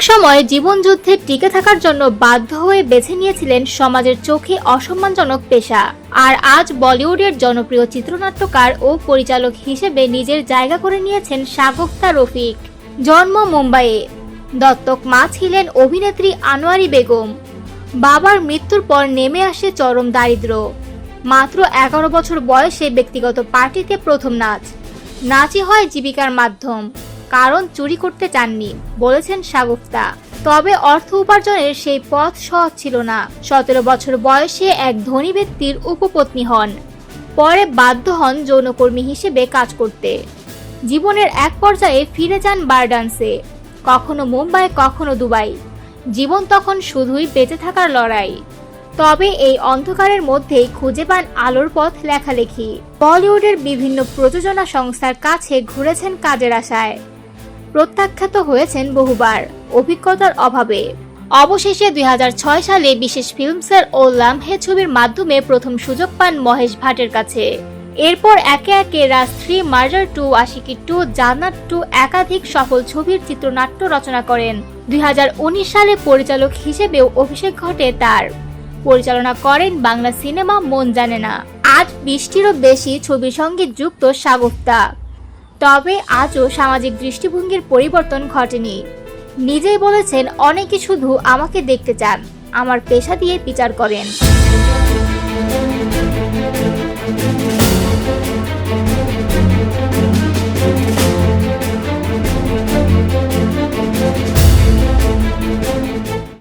একসময় জীবনযুদ্ধে টিকে থাকার জন্য বাধ্য হয়ে বেছে নিয়েছিলেন সমাজের চোখে অসম্মানজনক পেশা। আর আজ বলিউডের জনপ্রিয় চিত্রনাট্যকার ও পরিচালক হিসেবে নিজের জায়গা করে নিয়েছেন শাগুফতা রফিক। জন্ম মুম্বাইয়ে। দত্তক মা ছিলেন অভিনেত্রী আনোয়ারি বেগম। বাবার মৃত্যুর পর নেমে আসে চরম দারিদ্র্য। মাত্র এগারো বছর বয়সে ব্যক্তিগত পার্টিতে প্রথম নাচ। নাচই হয় জীবিকার মাধ্যম। কারণ চুরি করতে চাননি, বলেছেন শাগুফতা তবে অর্থ উপার্জনের সেই পথ সহজ ছিল না। সতেরো বছর বয়সে এক ধনী ব্যক্তির উপপত্নী হন। পরে বাধ্য হন যৌনকর্মী হিসেবে কাজ করতে। জীবনের এক পর্যায়ে ফিরে যান বারডান্সে। কখনো মুম্বাই, কখনো দুবাই। জীবন তখন শুধুই বেঁচে থাকার লড়াই। তবে এই অন্ধকারের মধ্যেই খুঁজে পান আলোর পথ লেখালেখি। বলিউডের বিভিন্ন প্রযোজনা সংস্থার কাছে ঘুরেছেন কাজের আশায়। প্রত্যাখ্যাত হয়েছেন বহুবার অভিজ্ঞতার অভাবে। অবশেষে দু হাজার ছয় সালে বিশেষ ফিল্মসের ও লামহে ছবির মাধ্যমে প্রথম সুযোগ পান মহেশ ভাটের কাছে। এরপর একে একে Raaz three, murder two, Aashiqui two, Jannat two একাধিক সফল ছবির চিত্রনাট্য রচনা করেন। দুই হাজার উনিশ সালে পরিচালক হিসেবেও অভিষেক ঘটে তার। পরিচালনা করেন বাংলা সিনেমা মন জানে না। আজ বিশটিরও বেশি ছবির সঙ্গে যুক্ত সাগফতা তবে আজও সামাজিক দৃষ্টিভঙ্গির পরিবর্তন ঘটেনি। নিজেই বলেছেন, অনেকে শুধু আমাকে দেখতে চান, আমার পেশা দিয়ে বিচার করেন।